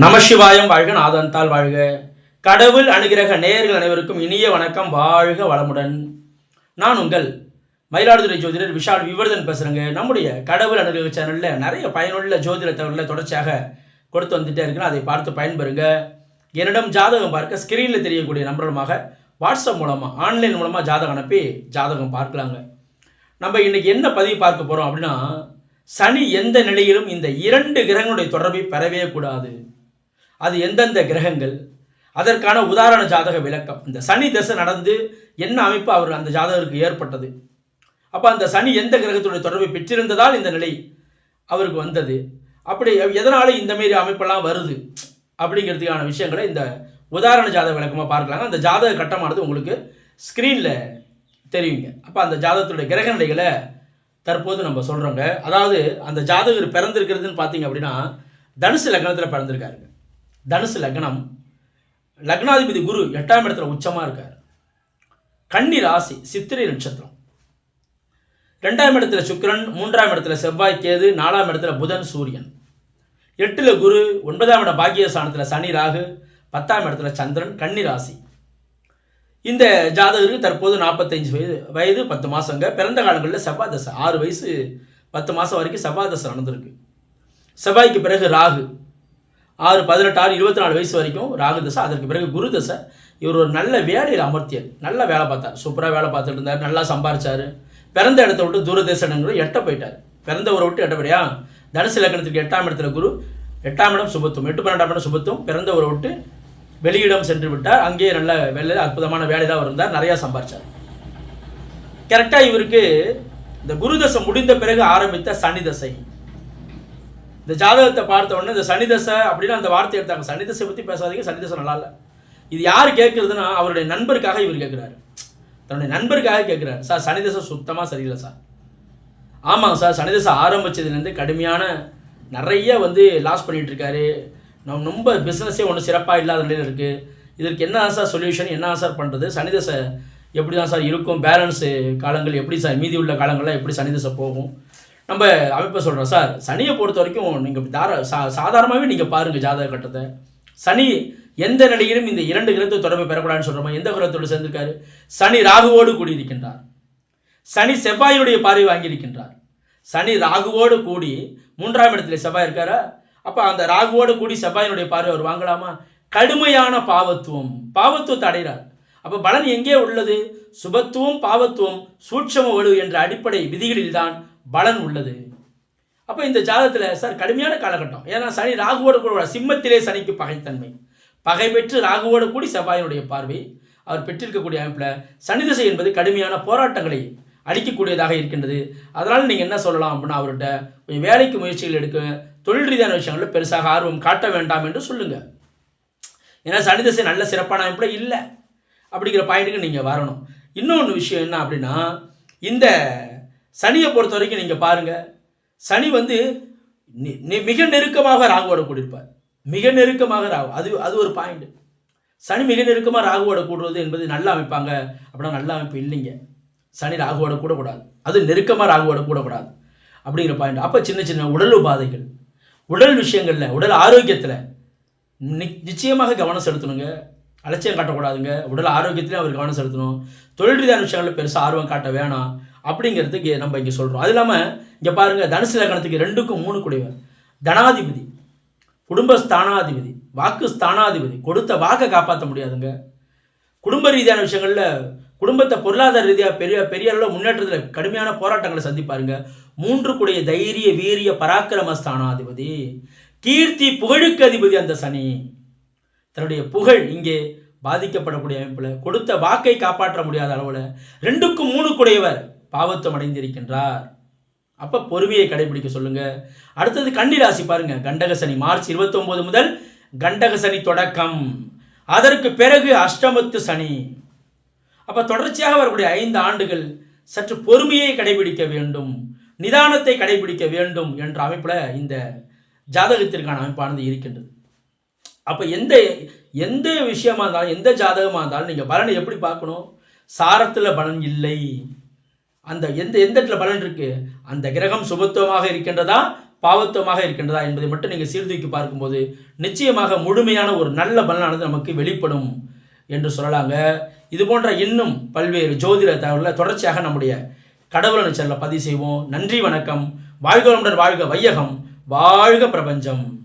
நமசிவாயம் வாழ்க நாதந்தால் வாழ்க. கடவுள் அனுகிரக நேயர்கள் அனைவருக்கும் இனிய வணக்கம். வாழ்க வளமுடன். நான் உங்கள் மயிலாடுதுறை ஜோதிடர் விஷால் விவர்தன் பேசுகிறேங்க நம்முடைய கடவுள் அனுகிரக சேனலில் நிறைய பயனுள்ள ஜோதிட தகவல்களை தொடர்ச்சியாக கொடுத்து வந்துட்டே இருக்குன்னு அதை பார்த்து பயன்பெறுங்க. என்னிடம் ஜாதகம் பார்க்க ஸ்க்ரீனில் தெரியக்கூடிய நம்பர்களுமாக வாட்ஸ்அப் மூலமாக ஆன்லைன் மூலமாக ஜாதகம் அனுப்பி ஜாதகம் பார்க்கலாங்க. நம்ம இன்றைக்கி என்ன பதிவு பார்க்க போகிறோம் அப்படின்னா சனி எந்த நிலையிலும் இந்த இரண்டு கிரகங்களுடைய தொடர்பை பெறவே கூடாது. அது எந்தெந்த கிரகங்கள்? அதற்கான உதாரண ஜாதக விளக்கம். இந்த சனி தசை நடந்து என்ன அமைப்பு அவர் அந்த ஜாதகருக்கு ஏற்பட்டது? அப்போ அந்த சனி எந்த கிரகத்துடைய தொடர்பை பெற்றிருந்ததால் இந்த நிலை அவருக்கு வந்தது? அப்படி எதனால இந்த மாரி அமைப்பெல்லாம் வருது? அப்படிங்கிறதுக்கான விஷயங்களை இந்த உதாரண ஜாதக விளக்கமாக பார்க்கலாங்க. அந்த ஜாதக கட்டமானது உங்களுக்கு ஸ்க்ரீனில் தெரியுங்க. அப்போ அந்த ஜாதகத்துடைய கிரக நிலைகளை தற்போது நம்ம சொல்கிறோங்க அதாவது அந்த ஜாதகர் பிறந்திருக்கிறதுன்னு பார்த்தீங்க அப்படின்னா தனுசு லக்னத்தில் பிறந்திருக்காருங்க. தனுசு லக்னம். லக்னாதிபதி குரு எட்டாம் இடத்துல உச்சமாக இருக்கார். கன்னி ராசி சித்திரை நட்சத்திரம். ரெண்டாம் இடத்துல சுக்கிரன் மூன்றாம் இடத்துல செவ்வாய் கேது நாலாம் இடத்துல புதன் சூரியன். எட்டில் குரு ஒன்பதாம் இடம் பாக்கியஸ்தானத்தில் சனி ராகு பத்தாம் இடத்துல சந்திரன் கன்னி ராசி. இந்த ஜாதகருக்கு தற்போது நாற்பத்தஞ்சு வயது வயது பத்து மாதங்க பிறந்த காலங்களில் செவ்வாய் தசை ஆறு வயசு பத்து மாதம் வரைக்கும் செவ்வாய் தசை நடந்திருக்கு. செவ்வாய்க்கு பிறகு ராகு. ஆறு பதினெட்டு ஆறு இருபத்தி நாலு வயசு வரைக்கும் ராகு தசை அதற்கு பிறகு குரு தசை இவர் ஒரு நல்ல வேலையில் அமர்த்தியது. நல்ல வேலை பார்த்தார். சூப்பராக வேலை பார்த்துட்டு இருந்தார். நல்லா சம்பாரிச்சார். பிறந்த இடத்த விட்டு தூரதேசனங்களும் எட்ட போயிட்டார். பிறந்த ஊரை விட்டு எட்ட போயியா தனுசு லக்கணத்துக்கு எட்டாம் இடத்துல குரு எட்டாம் இடம் சுபத்துவம் எட்டு பன்னெண்டாம் இடம் சுபத்துவம். பிறந்த ஊரை விட்டு வெளியிடம் சென்று விட்டார். அங்கேயே நல்ல வேலை அற்புதமான வேலையில் அவர் இருந்தார். நிறையா சம்பாரிச்சார். கரெக்டாக இவருக்கு இந்த குரு தசை முடிந்த பிறகு ஆரம்பித்த சனி தசை. இந்த ஜாதகத்தை பார்த்த உடனே இந்த சனிதசை அப்படின்னு அந்த வார்த்தை எடுத்தாங்க. சனிதசை பற்றி பேசாதீங்க சனிதசை நல்லா இல்லை. இது யார் கேட்குறதுன்னா அவருடைய நண்பருக்காக இவர் கேட்குறாரு தன்னுடைய நண்பருக்காக கேட்குறாரு சார் சனிதசை சுத்தமாக சரியில்லை சார். ஆமாங்க சார் சனிதசை ஆரம்பித்ததுலேருந்து கடுமையான நிறைய வந்து லாஸ் பண்ணிட்டு இருக்காரு நம்ம ரொம்ப பிஸ்னஸே ஒன்றும் சிறப்பாக இல்லாத நிலையில் இருக்குது இதற்கு என்ன சார் சொல்யூஷன் என்ன சார் பண்ணுறது சனிதசை எப்படி தான் சார் இருக்கும்? பேலன்ஸு காலங்கள் எப்படி சார்? மீதி உள்ள காலங்களில் எப்படி சனிதசை போகும்? நம்ம அமைப்பை சொல்கிறோம் சார் சனியை பொறுத்த வரைக்கும் நீங்கள் தார சா சாதாரணமாகவே நீங்கள் பாருங்கள் ஜாதக கட்டத்தை. சனி எந்த நிலையிலும் இந்த இரண்டு கிரகத்தை தொடர்பு பெறக்கூடாதுன்னு சொல்கிறோமா எந்த கிரகத்தோடு சேர்ந்திருக்காரு? சனி ராகுவோடு கூடியிருக்கின்றார். சனி செவ்வாயினுடைய பார்வை வாங்கியிருக்கின்றார். சனி ராகுவோடு கூடி மூன்றாம் இடத்துல செவ்வாய் இருக்காரா? அப்போ அந்த ராகுவோடு கூடி செவ்வாயினுடைய பார்வை அவர் வாங்கலாமா? கடுமையான பாவத்துவம். பாவத்துவத்தை அடைகிறார். அப்போ பலன் எங்கே உள்ளது? சுபத்துவம் பாவத்துவம் சூட்சம வலு என்ற அடிப்படை விதிகளில்தான் பலன் உள்ளது. அப்போ இந்த ஜாதகத்தில் சார் கடுமையான காலகட்டம். ஏன்னா சனி ராகுவோடு கூட சிம்மத்திலே சனிக்கு பகைத்தன்மை. பகை பெற்று ராகுவோடு கூடி செவ்வாயினுடைய பார்வை அவர் பெற்றிருக்கக்கூடிய அமைப்பில் சனி திசை என்பது கடுமையான போராட்டங்களை அளிக்கக்கூடியதாக இருக்கின்றது. அதனால் நீங்கள் என்ன சொல்லலாம் அப்படின்னா அவர்கிட்ட கொஞ்சம் வேலைக்கு முயற்சிகள் எடுக்க தொழில் ரீதியான விஷயங்களில் பெருசாக ஆர்வம் காட்ட வேண்டாம் என்று சொல்லுங்கள் ஏன்னா சனி திசை நல்ல சிறப்பான அமைப்பில் இல்லை. அப்படிங்கிற பாயிண்ட்டுக்கு நீங்கள் வரணும். இன்னொன்று விஷயம் என்ன அப்படின்னா இந்த சனியை பொறுத்த வரைக்கும் நீங்கள் பாருங்கள் சனி வந்து மிக நெருக்கமாக ராகுவோட கூடியிருப்பார். மிக நெருக்கமாக ராகு அது அது ஒரு பாயிண்ட் சனி மிக நெருக்கமாக ராகுவோட கூடுவது என்பது நல்ல அமைப்பாங்க. அப்படின்னா நல்ல அமைப்பு இல்லைங்க. சனி ராகுவோட கூடக்கூடாது. அது நெருக்கமாக ராகுவோட கூடக்கூடாது. அப்படிங்கிற பாயிண்ட் அப்போ சின்ன சின்ன உடல் உபாதைகள். உடல் விஷயங்களில் உடல் ஆரோக்கியத்தில் நிச்சயமாக கவனம் செலுத்தணுங்க. அலட்சியம் காட்டக்கூடாதுங்க. உடல் ஆரோக்கியத்திலையும் அவர் கவனம் செலுத்தணும். தொழில் ரீதியான விஷயங்களில் பெருசாக ஆர்வம் காட்ட வேணாம். அப்படிங்கிறதுக்கு நம்ம இங்கே சொல்கிறோம் அது இல்லாமல் இங்கே பாருங்கள் தனுசு லக்கணத்துக்கு ரெண்டுக்கும் மூணு குடைவர். தனாதிபதி குடும்ப ஸ்தானாதிபதி வாக்கு ஸ்தானாதிபதி கொடுத்த வாக்கை காப்பாற்ற முடியாதுங்க. குடும்ப ரீதியான விஷயங்களில் குடும்பத்தை பொருளாதார ரீதியாக பெரிய பெரிய அளவில் முன்னேற்றத்தில் கடுமையான போராட்டங்களை சந்திப்பாருங்க. மூன்று கூடிய தைரிய வீரிய பராக்கிரம ஸ்தானாதிபதி கீர்த்தி புகழுக்கு அதிபதி அந்த சனி. தன்னுடைய புகழ் இங்கே பாதிக்கப்படக்கூடிய அமைப்பில் கொடுத்த வாக்கை காப்பாற்ற முடியாத அளவில் ரெண்டுக்கும் மூணு குடையவர் பாவத்தம் அடைந்திருக்கின்றார். அப்போ பொறுமையை கடைபிடிக்க சொல்லுங்கள் அடுத்தது கன்னி ராசி பாருங்க. கண்டக சனி மார்ச் 29 முதல் கண்டக சனி தொடக்கம். அதற்கு பிறகு அஷ்டமத்து சனி. அப்போ தொடர்ச்சியாக வரக்கூடிய ஐந்து ஆண்டுகள் சற்று பொறுமையை கடைபிடிக்க வேண்டும் நிதானத்தை கடைபிடிக்க வேண்டும் என்ற அமைப்பில் இந்த ஜாதகத்திற்கான அமைப்பானது இருக்கின்றது. அப்போ எந்த எந்த விஷயமா இருந்தாலும் எந்த ஜாதகமாக இருந்தாலும் நீங்கள் பலனை எப்படி பார்க்கணும்? சாரத்தில் பலன் இல்லை. அந்த எந்த எந்த இடத்துல பலன் இருக்கு? அந்த கிரகம் சுபத்துவமாக இருக்கின்றதா? பாவத்துவமாக இருக்கின்றதா? என்பதை மட்டும் நீங்கள் சீர்தூக்கி பார்க்கும்போது நிச்சயமாக முழுமையான ஒரு நல்ல பலனானது நமக்கு வெளிப்படும் என்று சொல்லலாங்க. இது போன்ற இன்னும் பல்வேறு ஜோதிட தகவலில் தொடர்ச்சியாக நம்முடைய கடவுள் செல்ல பதிவு செய்வோம். நன்றி வணக்கம். வாழ்க வளமுடன் வாழ்க வையகம். வாழ்க பிரபஞ்சம்.